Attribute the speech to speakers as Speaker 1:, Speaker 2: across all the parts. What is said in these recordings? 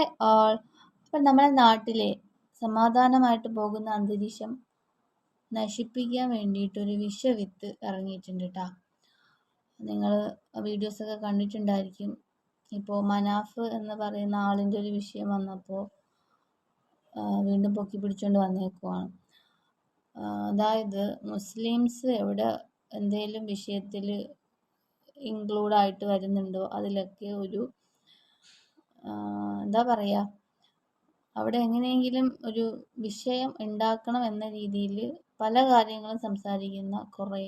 Speaker 1: Hi all അപ്പം നമ്മുടെ നാട്ടിലെ സമാധാനമായിട്ട് പോകുന്ന അന്തരീക്ഷം നശിപ്പിക്കാൻ വേണ്ടിയിട്ടൊരു വിഷവിത്ത് ഇറങ്ങിയിട്ടുണ്ട് കേട്ടോ നിങ്ങൾ വീഡിയോസൊക്കെ കണ്ടിട്ടുണ്ടായിരിക്കും. ഇപ്പോൾ മനാഫ് എന്ന് പറയുന്ന ആളിന്റെ ഒരു വിഷയം വന്നപ്പോൾ വീണ്ടും പൊക്കി പിടിച്ചുകൊണ്ട് വന്നേക്കുവാണ്. അതായത് മുസ്ലിംസ് എവിടെ എന്തെങ്കിലും വിഷയത്തിൽ ഇൻക്ലൂഡായിട്ട് വരുന്നുണ്ടോ? അതിലൊക്കെ ഒരു എന്താ പറയുക അവിടെ എങ്ങനെയെങ്കിലും ഒരു വിഷയം ഉണ്ടാക്കണം എന്ന രീതിയിൽ പല കാര്യങ്ങളും സംസാരിക്കുന്ന കുറേ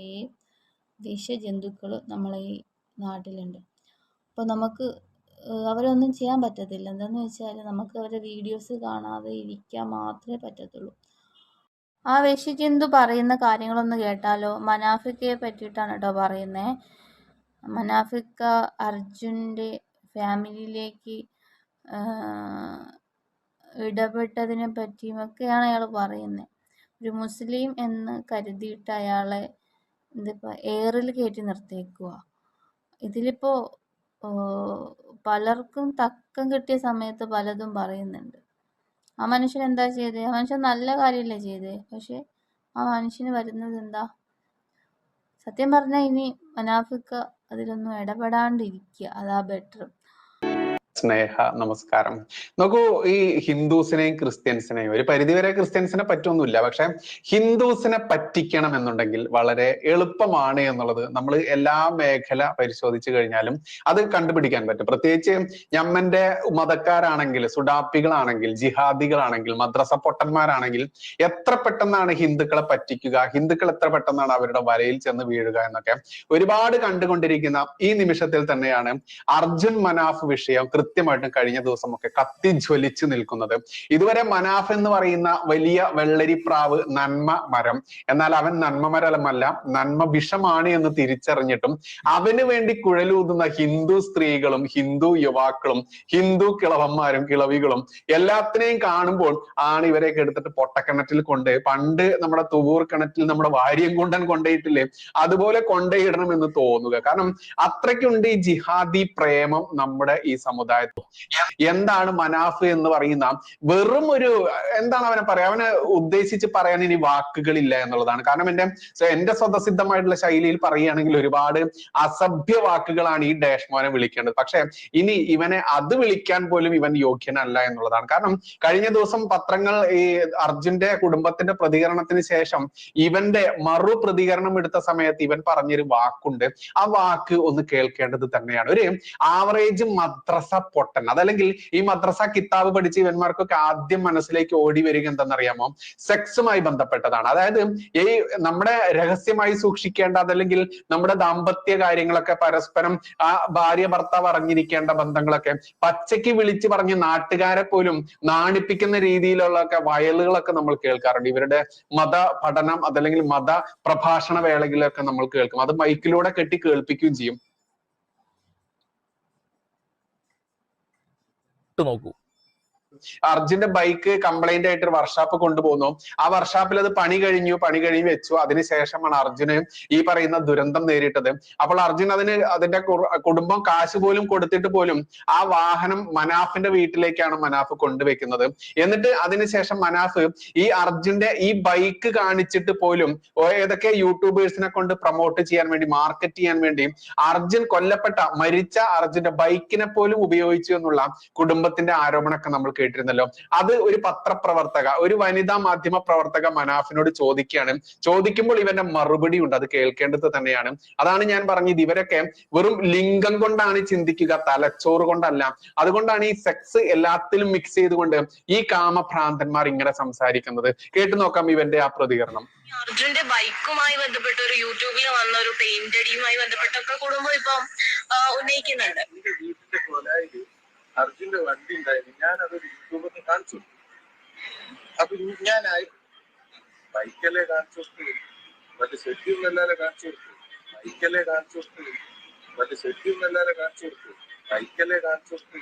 Speaker 1: വിഷജന്തുക്കൾ നമ്മളെ ഈ നാട്ടിലുണ്ട്. അപ്പോൾ നമുക്ക് അവരൊന്നും ചെയ്യാൻ പറ്റത്തില്ല. എന്താണെന്ന് വെച്ചാൽ നമുക്ക് അവരുടെ വീഡിയോസ് കാണാതെ ഇരിക്കാൻ മാത്രമേ പറ്റത്തുള്ളൂ. ആ വിഷജന്തു പറയുന്ന കാര്യങ്ങളൊന്ന് കേട്ടാലോ? മനാഫിക്കയെ പറ്റിയിട്ടാണ് കേട്ടോ പറയുന്നത് മനാഫിക്ക അർജുന്റെ ഫാമിലിയിലേക്ക് ഇടപെട്ടതിനെ പറ്റിയും ഒക്കെയാണ് അയാൾ പറയുന്നത് ഒരു മുസ്ലിം എന്ന് കരുതിയിട്ട് അയാളെ എന്തിപ്പോ എയറിൽ കയറ്റി നിർത്തിയേക്കുക ഇതിലിപ്പോ പലർക്കും തക്കം കിട്ടിയ സമയത്ത് പലതും പറയുന്നുണ്ട്. ആ മനുഷ്യൻ എന്താ ചെയ്തത് ആ മനുഷ്യൻ നല്ല കാര്യമല്ലേ ചെയ്തേ? പക്ഷെ ആ മനുഷ്യന് വരുന്നത് എന്താ? സത്യം പറഞ്ഞാൽ ഇനി മനാഫിക്ക അതിലൊന്നും ഇടപെടാണ്ടിരിക്കുക. അതാ ബെറ്റർ.
Speaker 2: സ്നേഹ നമസ്കാരം. നോക്കൂ ഈ ഹിന്ദുസിനെയും ക്രിസ്ത്യൻസിനെയും ഒരു പരിധിവരെ ക്രിസ്ത്യൻസിനെ പറ്റൊന്നുമില്ല പക്ഷെ ഹിന്ദുസിനെ പറ്റിക്കണം എന്നുണ്ടെങ്കിൽ വളരെ എളുപ്പമാണ് എന്നുള്ളത് നമ്മൾ എല്ലാ മേഖല പരിശോധിച്ചു കഴിഞ്ഞാലും അത് കണ്ടുപിടിക്കാൻ പറ്റും. പ്രത്യേകിച്ച് ഞമ്മന്റെ മതക്കാരാണെങ്കിൽ സുഡാപ്പികളാണെങ്കിൽ ജിഹാദികളാണെങ്കിൽ മദ്രസ പൊട്ടന്മാരാണെങ്കിൽ എത്ര പെട്ടെന്നാണ് ഹിന്ദുക്കളെ പറ്റിക്കുക ഹിന്ദുക്കൾ എത്ര പെട്ടെന്നാണ് അവരുടെ വലയിൽ ചെന്ന് വീഴുക എന്നൊക്കെ ഒരുപാട് കണ്ടുകൊണ്ടിരിക്കുന്ന ഈ നിമിഷത്തിൽ തന്നെയാണ് അർജുൻ മനാഫ് വിഷയം കൃത്യമായിട്ടും കഴിഞ്ഞ ദിവസമൊക്കെ കത്തി ജ്വലിച്ചു നിൽക്കുന്നത്. ഇതുവരെ മനാഫ് എന്ന് പറയുന്ന വലിയ വെള്ളരി പ്രാവ് നന്മ മരം. എന്നാൽ അവൻ നന്മ മരമല്ല നന്മ വിഷമാണ് എന്ന് തിരിച്ചറിഞ്ഞിട്ടും അവന് വേണ്ടി കുഴലൂതുന്ന ഹിന്ദു സ്ത്രീകളും ഹിന്ദു യുവാക്കളും ഹിന്ദു കിളവന്മാരും കിളവികളും എല്ലാത്തിനെയും കാണുമ്പോൾ ആണ് ഇവരെയൊക്കെ എടുത്തിട്ട് പൊട്ടക്കിണറ്റിൽ കൊണ്ട് പണ്ട് നമ്മുടെ തുവൂർ കിണറ്റിൽ നമ്മുടെ വാര്യം കൊണ്ടൻ കൊണ്ടേയിട്ടില്ലേ അതുപോലെ കൊണ്ടേയിടണം എന്ന് തോന്നുക. കാരണം അത്രയ്ക്കുണ്ട് ഈ ജിഹാദി പ്രേമം നമ്മുടെ ഈ സമുദായത്തിൽ എന്താണ് മനാഫ് എന്ന് പറയുന്ന വെറും ഒരു എന്താണ് അവനെ പറയാ അവനെ ഉദ്ദേശിച്ച് പറയാൻ ഇനി വാക്കുകളില്ല എന്നുള്ളതാണ്. കാരണം എന്റെ എന്റെ സ്വതസിദ്ധമായിട്ടുള്ള ശൈലിയിൽ പറയുകയാണെങ്കിൽ ഒരുപാട് അസഭ്യ വാക്കുകളാണ് ഈ ഡാഷ്മോനെ വിളിക്കേണ്ടത്. പക്ഷെ ഇനി ഇവനെ അത് വിളിക്കാൻ പോലും ഇവൻ യോഗ്യനല്ല എന്നുള്ളതാണ്. കാരണം കഴിഞ്ഞ ദിവസം പത്രങ്ങൾ ഈ അർജുന്റെ കുടുംബത്തിന്റെ പ്രതികരണത്തിന് ശേഷം ഇവന്റെ മറു പ്രതികരണം എടുത്ത സമയത്ത് ഇവൻ പറഞ്ഞൊരു വാക്കുണ്ട്. ആ വാക്ക് ഒന്ന് കേൾക്കേണ്ടത് തന്നെയാണ്. ഒരു ആവറേജ് മദ്രസ പൊട്ടൻ. അതല്ലെങ്കിൽ ഈ മദ്രസ കിതാബ് പഠിച്ച ഇവന്മാർക്കൊക്കെ ആദ്യം മനസ്സിലേക്ക് ഓടി വരിക എന്തെന്നറിയാമോ? സെക്സുമായി ബന്ധപ്പെട്ടതാണ്. അതായത് ഈ നമ്മുടെ രഹസ്യമായി സൂക്ഷിക്കേണ്ട അതല്ലെങ്കിൽ നമ്മുടെ ദാമ്പത്യ കാര്യങ്ങളൊക്കെ പരസ്പരം ആ ഭാര്യ ഭർത്താവ് അറിഞ്ഞിരിക്കേണ്ട ബന്ധങ്ങളൊക്കെ പച്ചയ്ക്ക് വിളിച്ചു പറഞ്ഞ് നാട്ടുകാരെ പോലും നാണിപ്പിക്കുന്ന രീതിയിലുള്ളൊക്കെ വയലുകളൊക്കെ നമ്മൾ കേൾക്കാറുണ്ട്. ഇവരുടെ മത പഠനം അതല്ലെങ്കിൽ മത പ്രഭാഷണ വേളകളിലൊക്കെ നമ്മൾ കേൾക്കും. അത് മൈക്കിലൂടെ കെട്ടി കേൾപ്പിക്കുകയും ചെയ്യും.
Speaker 3: ഇട്ട് നോക്കൂ
Speaker 2: അർജുന്റെ ബൈക്ക് കംപ്ലൈന്റ് ആയിട്ട് ഒരു വർക്ക്ഷോപ്പ് കൊണ്ടുപോകുന്നു ആ വർക്ക്ഷോപ്പിൽ അത് പണി കഴിഞ്ഞു പണി കഴിഞ്ഞ് വെച്ചു. അതിനുശേഷമാണ് അർജുന് ഈ പറയുന്ന ദുരന്തം നേരിട്ടത്. അപ്പോൾ അർജുൻ അതിന് അതിന്റെ കുടുംബം കാശ് പോലും കൊടുത്തിട്ട് പോലും ആ വാഹനം മനാഫിന്റെ വീട്ടിലേക്കാണ് മനാഫ് കൊണ്ടുവെക്കുന്നത്. എന്നിട്ട് അതിനുശേഷം മനാഫ് ഈ അർജുന്റെ ഈ ബൈക്ക് കാണിച്ചിട്ട് പോലും ഏതൊക്കെ യൂട്യൂബേഴ്സിനെ കൊണ്ട് പ്രൊമോട്ട് ചെയ്യാൻ വേണ്ടി മാർക്കറ്റ് ചെയ്യാൻ വേണ്ടി അർജുൻ കൊല്ലപ്പെട്ട മരിച്ച അർജുന്റെ ബൈക്കിനെ പോലും ഉപയോഗിച്ചു എന്നുള്ള കുടുംബത്തിന്റെ ആരോപണമൊക്കെ നമ്മൾ കേട്ടിരുന്നല്ലോ. അത് ഒരു പത്രപ്രവർത്തക ഒരു വനിതാ മാധ്യമ പ്രവർത്തക മനാഫിനോട് ചോദിക്കുകയാണ്. ചോദിക്കുമ്പോൾ ഇവന്റെ മറുപടി ഉണ്ട് അത് കേൾക്കേണ്ടത് തന്നെയാണ്. അതാണ് ഞാൻ പറഞ്ഞത്. ഇവരൊക്കെ വെറും ലിംഗം കൊണ്ടാണ് ചിന്തിക്കുക തലച്ചോറ് കൊണ്ടല്ല. അതുകൊണ്ടാണ് ഈ സെക്സ് എല്ലാത്തിലും മിക്സ് ചെയ്തുകൊണ്ട് ഈ കാമഭ്രാന്തന്മാർ ഇങ്ങനെ സംസാരിക്കുന്നത്. കേട്ടു നോക്കാം ഇവന്റെ ആ പ്രതികരണം.
Speaker 4: അർജുന്റെ ബൈക്കുമായി ബന്ധപ്പെട്ട ഒരു യൂട്യൂബിൽ വന്ന ഒരു പെയിന്റടിയുമായി ബന്ധപ്പെട്ടൊക്കെ കുടുംബം ഇപ്പം ഉന്നയിക്കുന്നുണ്ട്.
Speaker 5: അർജുന്റെ വണ്ടി ഉണ്ടായിരുന്നു. ഞാൻ അതൊരു യൂട്യൂബിൽ കാണിച്ചു അപ്പൊ ഞാനായി ബൈക്കല്ലേ കാണിച്ചു കൊടുത്തു മറ്റേ ഷെഡ്യൂൾ എല്ലാരെ കാണിച്ചു കൊടുത്തു ബൈക്കല്ലേ കാണിച്ചു കൊടുത്തു മറ്റേ ഷെഡ്യൂൾ എല്ലാരെ കാണിച്ചു കൊടുത്തു ബൈക്കല്ലേ കാണിച്ചു കൊടുത്തു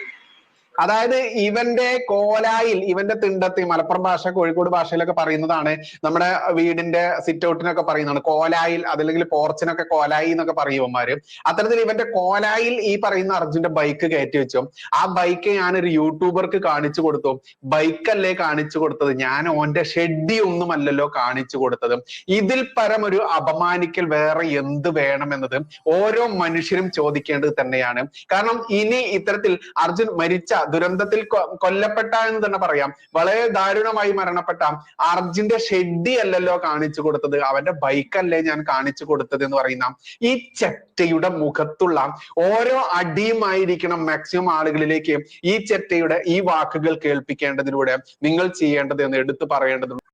Speaker 2: അതായത് ഇവന്റെ കോലായിൽ ഇവന്റെ തിണ്ടത്തി മലപ്പുറം ഭാഷ കോഴിക്കോട് ഭാഷയിലൊക്കെ പറയുന്നതാണ് നമ്മുടെ വീടിന്റെ സിറ്റ് ഔട്ടിനൊക്കെ പറയുന്നതാണ്. കോലായിൽ അതല്ലെങ്കിൽ പോർച്ചിനൊക്കെ കോലായി എന്നൊക്കെ പറയുവന്മാര് അത്തരത്തിൽ ഇവന്റെ കോലായിൽ ഈ പറയുന്ന അർജുന്റെ ബൈക്ക് കയറ്റി വെച്ചു. ആ ബൈക്ക് ഒരു യൂട്യൂബർക്ക് കാണിച്ചു കൊടുത്തു. ബൈക്കല്ലേ കാണിച്ചു കൊടുത്തത്? ഞാൻ ഓന്റെ ഷെഡി ഒന്നുമല്ലല്ലോ കാണിച്ചു കൊടുത്തത്. ഇതിൽ പരം ഒരു അപമാനിക്കൽ വേറെ എന്ത് വേണമെന്നത് ഓരോ മനുഷ്യരും ചോദിക്കേണ്ടത് തന്നെയാണ്. കാരണം ഇനി ഇത്തരത്തിൽ അർജുൻ മരിച്ച ദുരന്തത്തിൽ കൊല്ലപ്പെട്ട എന്ന് തന്നെ പറയാം. വളരെ ദാരുണമായി മരണപ്പെട്ട അർജുന്റെ ഷെഡി അല്ലല്ലോ കാണിച്ചു കൊടുത്തത്. അവന്റെ ബൈക്കല്ലേ ഞാൻ കാണിച്ചു കൊടുത്തത് എന്ന് പറയുന്ന ഈ ചെറ്റയുടെ മുഖത്തുള്ള ഓരോ അടിയുമായിരിക്കണം മാക്സിമം ആളുകളിലേക്ക് ഈ ചെറ്റയുടെ ഈ വാക്കുകൾ കേൾപ്പിക്കേണ്ടതിലൂടെ നിങ്ങൾ ചെയ്യേണ്ടത് എന്ന് എടുത്തു പറയേണ്ടതുണ്ട്.